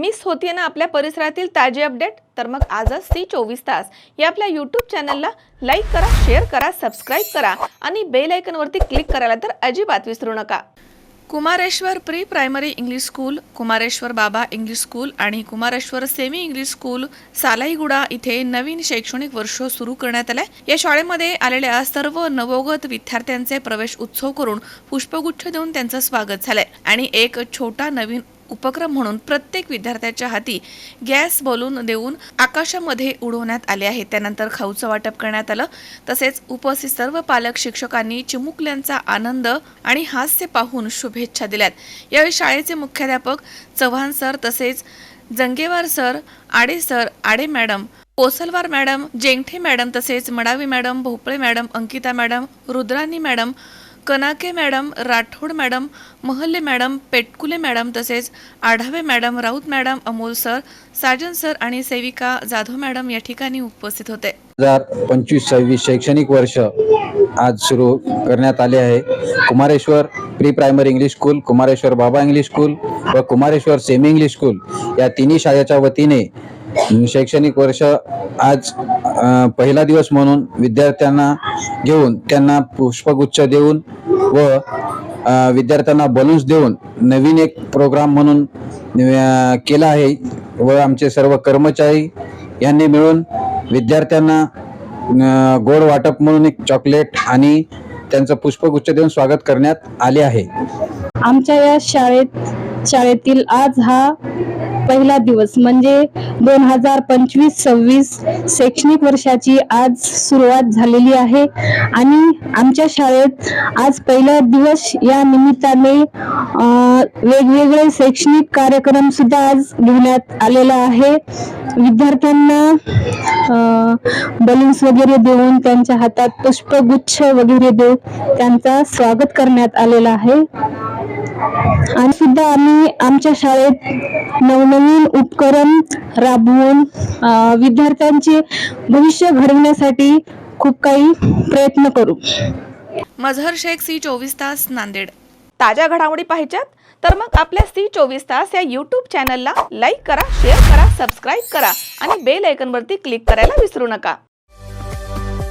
Miss होतीये ना आपल्या परिसरातील ताजे अपडेट? तर मग आजच सी चोवीस तास. या आपल्या यूट्यूब चॅनलला लाईक करा शेअर करा सबस्क्राईब करा आणि बेल आयकनवरती क्लिक करायला तर अजिबात विसरू नका. Kumareshwar pre primary English school Kumareshwar Baba English school आणि Kumareshwar semi English school Salaiguda इथे नवीन शैक्षणिक वर्ष सुरू करण्यात आलंय. या शाळेमध्ये आलेल्या सर्व नवोगत विद्यार्थ्यांचे प्रवेश उत्सव करून पुष्पगुच्छ देऊन त्यांचं स्वागत झालंय. आणि एक छोटा नवीन उपक्रम म्हणून प्रत्येक विद्यार्थ्याच्या हाती गॅस बलून देऊन आकाशामध्ये उडवण्यात आले आहे. त्यानंतर खाऊचं वाटप करण्यात आलं. तसेच उपस्थित सर्व पालक शिक्षकांनी चिमुकल्यांचा आनंद आणि हास्य पाहून शुभेच्छा दिल्यात. यावेळी शाळेचे मुख्याध्यापक चव्हाण सर तसेच Jangewar sir Ade sir Ade madam Kosalwar madam Jengthe madam तसेच Madavi madam Bhople madam Ankita madam Rudrani madam Kanake madam Rathod madam Mahalle madam Petkule madam तसेच Adhave madam Raut madam Amol sir Sajan sir आणि सेविका Jadhav madam या ठिकाणी उपस्थित होते. हजार पंचवीस सव्वीस शैक्षणिक वर्ष आज सुरू करण्यात आले आहे. Kumareshwar pre primary English school Kumareshwar Baba English school व कुमारेश्वर सेमी इंग्लिश स्कूल या तिन्ही शाळेच्या वतीने शैक्षणिक वर्ष आज पहिला दिवस म्हणून विद्यार्थ्यांना घेऊन त्यांना पुष्पगुच्छ देऊन व विद्यार्थ्यांना बलून्स देऊन नवीन एक प्रोग्राम म्हणून केला आहे व आमचे सर्व कर्मचारी यांनी मिळून विद्यार्थ्यांना गोड वाटप म्हणून एक चॉकलेट आणि त्यांचं पुष्पगुच्छ देऊन स्वागत करण्यात आले आहे. आमच्या या शाळेत शाळेतील आज हा पहिला दिवस. म्हणजे दोन हजार पंचवीस सव्वीस शैक्षणिक वर्षाची आज सुरुवात झालेली आहे. आणि आमच्या शाळेत आज पहिला दिवस या निमित्ताने वेगवेगळे शैक्षणिक कार्यक्रम सुद्धा आज घेण्यात आलेला आहे. विद्यार्थ्यांना बलून्स वगैरे देऊन त्यांच्या हातात पुष्पगुच्छ वगैरे देऊन त्यांचा स्वागत करण्यात आलेला आहे. आणि सुद्धा आम्ही आमच्या शाळेत नवनवीन उपक्रम राबवून विद्यार्थ्यांचे भविष्य घडवण्यासाठी खूप काही प्रयत्न करू. मझहर शेख सी चोवीस तास नांदेड. ताज्या घडामोडी पाहिजेत? तर मग आपल्या सी चोवीस तास या यूट्यूब चॅनलला लाईक करा शेअर करा सबस्क्राईब करा आणि बेल आयकनवरती क्लिक करायला विसरू नका.